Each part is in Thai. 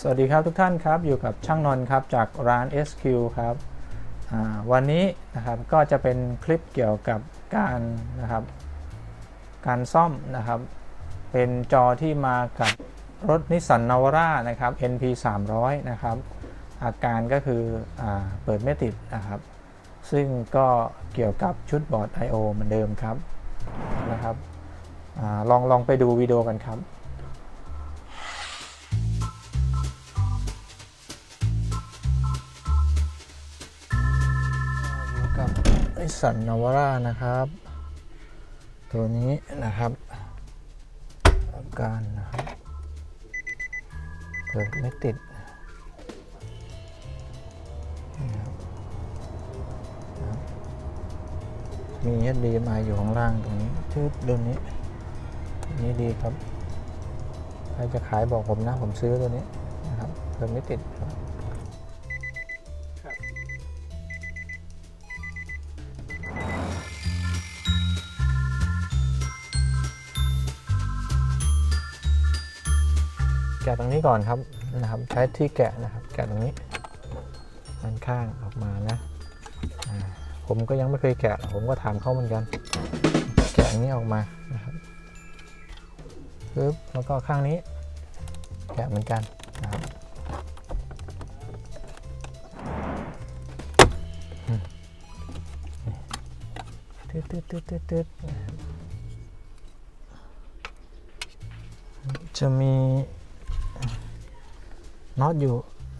สวัสดีครับทุกท่านครับ อยู่กับช่างนนท์ครับจากร้าน SQ ครับวันนี้นะครับก็จะเป็นคลิปเกี่ยวกับการนะครับ การซ่อมนะครับ เป็นจอที่มากับรถนิสสันนาวาร่านะครับ NP 300นะครับ อาการก็คืออเปิดไม่ติดนะครับ ซึ่งก็เกี่ยวกับชุดบอร์ด I/O เหมือนเดิมครับนะครับอลองลองไปดูวิดีโอกันครับ นิสันนาวาร่านะครับ ตัวนี้นะครับอาการนะครับเปิดไม่ติดมี HDMI อยู่ข้างล่างตรงนี้ชื่อรุ่นนี้อันนี้ดีครับ ใครจะขายบอกผมนะ ผมซื้อตัวนี้นะครับเปิดไม่ติดครับ แกะตรงนี้ก่อนครับนะครับ ใช้ที่แกะนะครับ แกะตรงนี้ด้านข้างออกมานะผมก็ยังไม่เคยแกะ ผมก็ถามเขาเหมือนกัน แกะอย่างนี้ออกมานะครับปึ๊บแล้วก็ข้างนี้ แกะเหมือนกันนะครับอืมตึ๊ดตึ๊ดตึ๊ดตึ๊ดตึ๊ดนะครับจะมี น็อตอยู่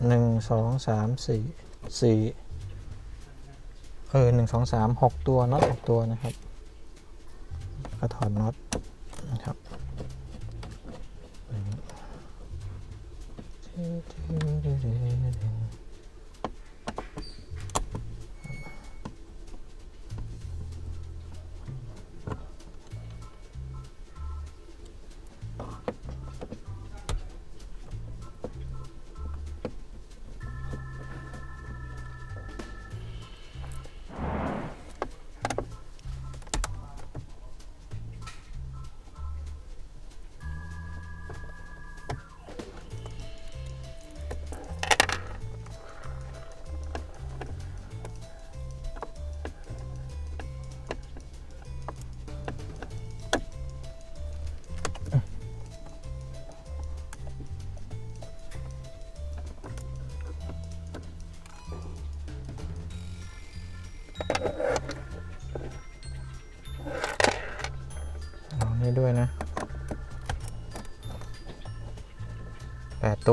หนึ่งสองสามสี่สี่เออหนึ่งสองสามหกตัวน็อตหกตัวนะครับ ก็ถอดน็อตนะครับ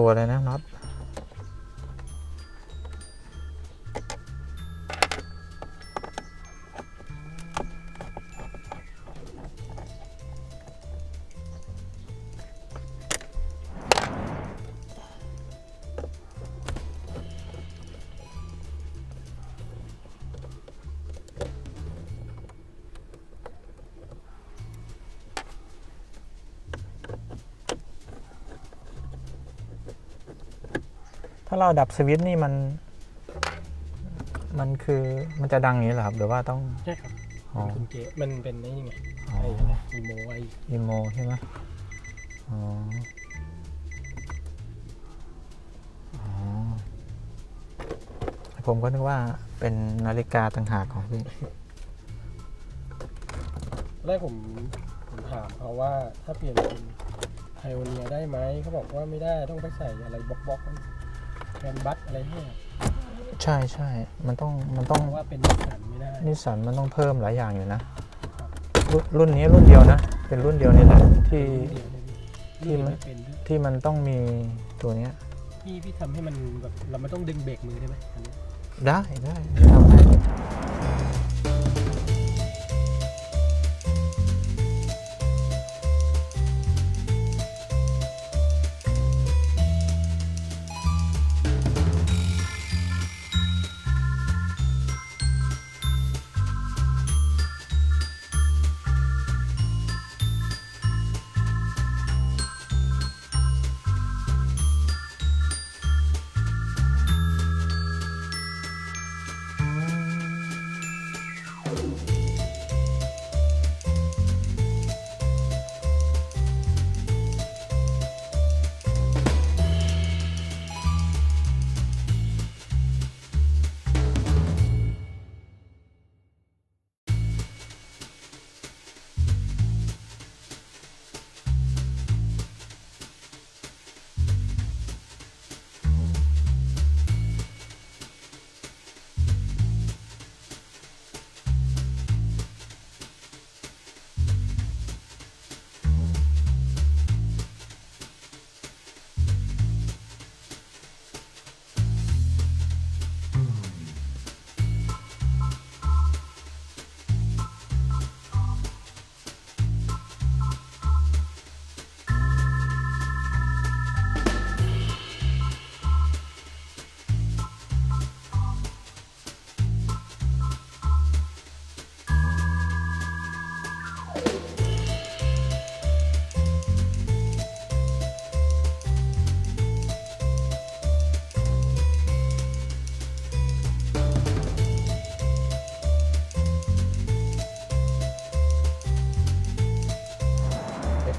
แปดตัวเลยนะ ถ้าเราดับสวิตช์นี่มัน มันคือมันจะดังอย่างนี้เหรอครับ หรือว่าต้อง ใช่ครับอ๋อคุณเจมันเป็นไอ้นี่ไงอ๋อ ไอ้อะไรอีโมไอ้อีโมใช่ไหมอ๋อ อ๋อ ผมก็นึกว่าเป็นนาฬิกาต่างหากของพี่ แรกผมผมถามเขาว่าถ้าเปลี่ยนเป็นไพโอเนียได้ไหมเขาบอกว่าไม่ได้ต้องไปใส่อะไรบล็อกบล็อก แกนบัตอะไรให้อะใช่ใช่ มันต้องมันต้องเพราะว่าเป็นนิสสันไม่ได้ นิสสันมันต้องเพิ่มหลายอย่างอยู่นะ รุ่นรุ่นนี้รุ่นเดียวนะ เป็นรุ่นเดียวนี่แหละที่เดียวเลยที่พี่มันไม่เป็นด้วยที่มันต้องมีตัวเนี้ยพี่พี่ทำให้มันแบบเราไม่ต้องดึงเบรกมือได้ไหมอันนี้ได้ได้ทำให้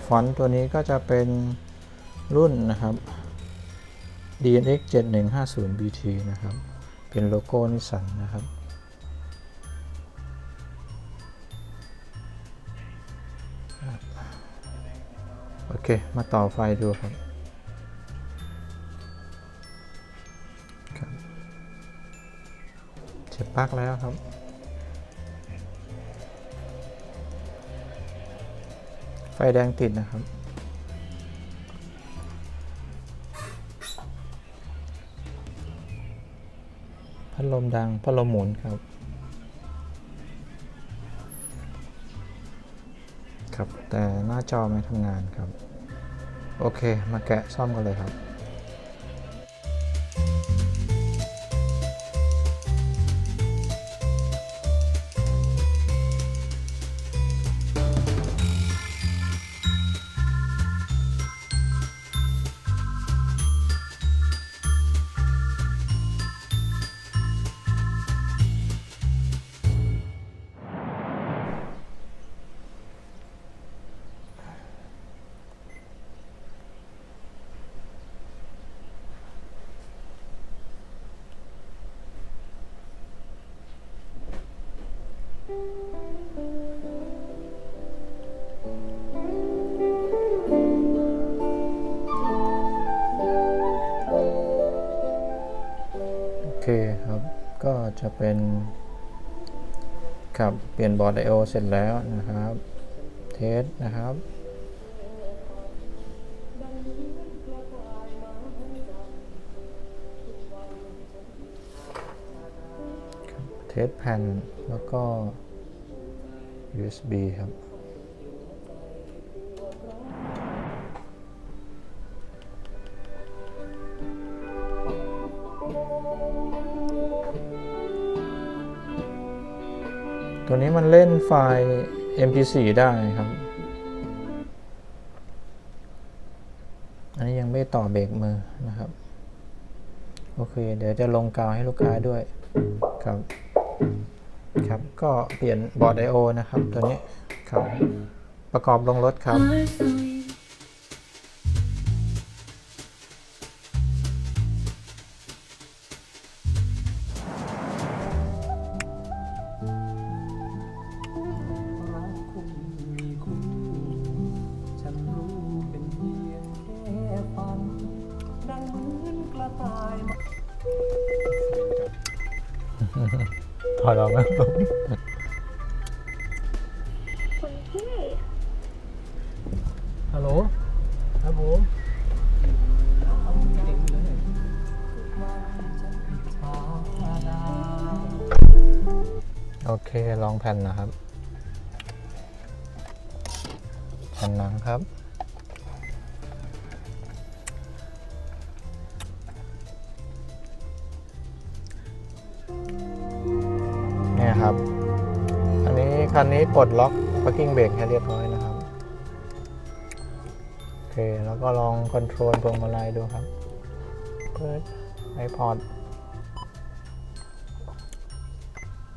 ฟอนต์ตัวนี้ก็จะเป็นรุ่นนะครับ DNX 7150 BT นะครับ เป็นโลโก้นิสสันนะครับโอเค มาต่อไฟดูครับครับเสียบปลั๊กแล้วครับ ไฟแดงติดนะครับ พัดลมดัง พัดลมหมุนครับ ครับ แต่หน้าจอไม่ทำงานครับ โอเค มาแกะซ่อมกันเลยครับ โอเคครับ ก็จะเป็นครับ เปลี่ยนบอร์ดไอโอเสร็จแล้วนะครับ เทสนะครับครับเทสแผ่นแล้วก็ USB ครับ ตัวนี้มันเล่นไฟล์ MP4 ได้ครับ อันนี้ยังไม่ต่อเบรกมือนะครับ โอเค เดี๋ยวจะลงกาวให้ลูกค้าด้วยครับ ครับ ก็เปลี่ยนบอร์ดไดโอนะครับ ตัวนี้ครับ ประกอบลงรถครับ ถอดออกมคุณพี่ฮัลโหลครับผมเก่งเลโอเค ลองแผ่นนะครับ แผ่นหนังครับ ครับ อันนี้คันนี้ปลดล็อก parking brake ให้เรียบร้อยนะครับโอเคแล้วก็ลองคอนโทรลพวงมาลัยดูครับเปิดไอพอด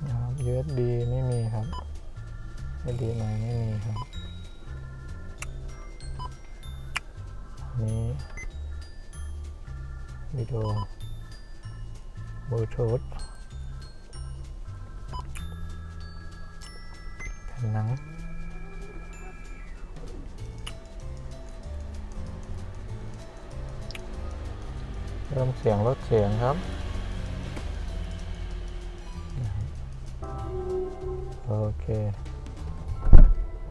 นะครับ USB ไม่มีครับ USB ใหม่ไม่มีครับอันนี้วิดีโอบลูทูธ หนังเริ่มเสียงลดเสียงครับ โอเค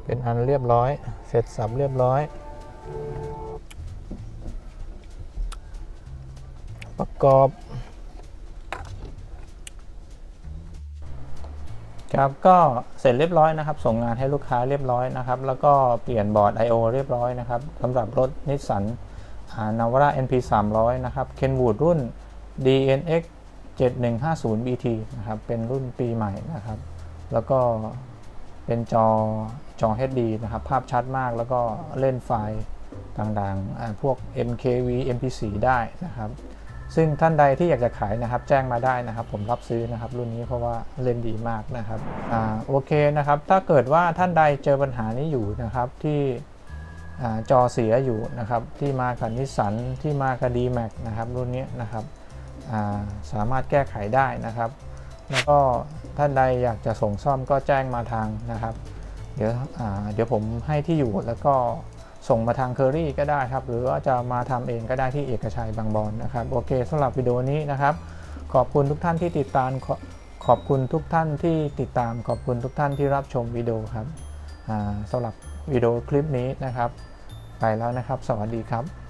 เป็นอันเรียบร้อย เสร็จสับเรียบร้อยประกอบ ครับก็เสร็จเรียบร้อยนะครับ ส่งงานให้ลูกค้าเรียบร้อยนะครับ แล้วก็เปลี่ยนบอร์ด I/O เรียบร้อยนะครับสำหรับรถนิสสันนาวาร่า NP 300นะครับ Kenwood รุ่น DNX 7150 BT นะครับเป็นรุ่นปีใหม่นะครับ แล้วก็เป็นจอจอ HD นะครับ ภาพชัดมากแล้วก็เล่นไฟล์ต่างๆ พวก MKV MP4 ได้นะครับ ซึ่งท่านใดที่อยากจะขายนะครับ แจ้งมาได้นะครับ ผมรับซื้อนะครับ รุ่นนี้เพราะว่าเล่นดีมากนะครับอ่าโอเคนะครับ ถ้าเกิดว่าท่านใดเจอปัญหานี้อยู่นะครับที่อาจอเสียอยู่นะครับ ที่มากับนิสสันที่มากับ d m a x นะครับรุ่นนี้นะครับอ่าสามารถแก้ไขได้นะครับ แล้วก็ท่านใดอยากจะส่งซ่อมก็แจ้งมาทางนะครับ เดี๋ยวอ่าเดี๋ยวผมให้ที่อยู่แล้วก็ ส่งมาทางเคอรี่ก็ได้ครับ หรือว่าจะมาทำเองก็ได้ที่เอกชัยบางบอนนะครับ โอเคสำหรับวิดีโอนี้นะครับ ขอบคุณทุกท่านที่ติดตามขอขอบคุณทุกท่านที่ติดตาม ขอบคุณทุกท่านที่รับชมวิดีโอครับอ่าสำหรับวิดีโอคลิปนี้นะครับ ไปแล้วนะครับ สวัสดีครับ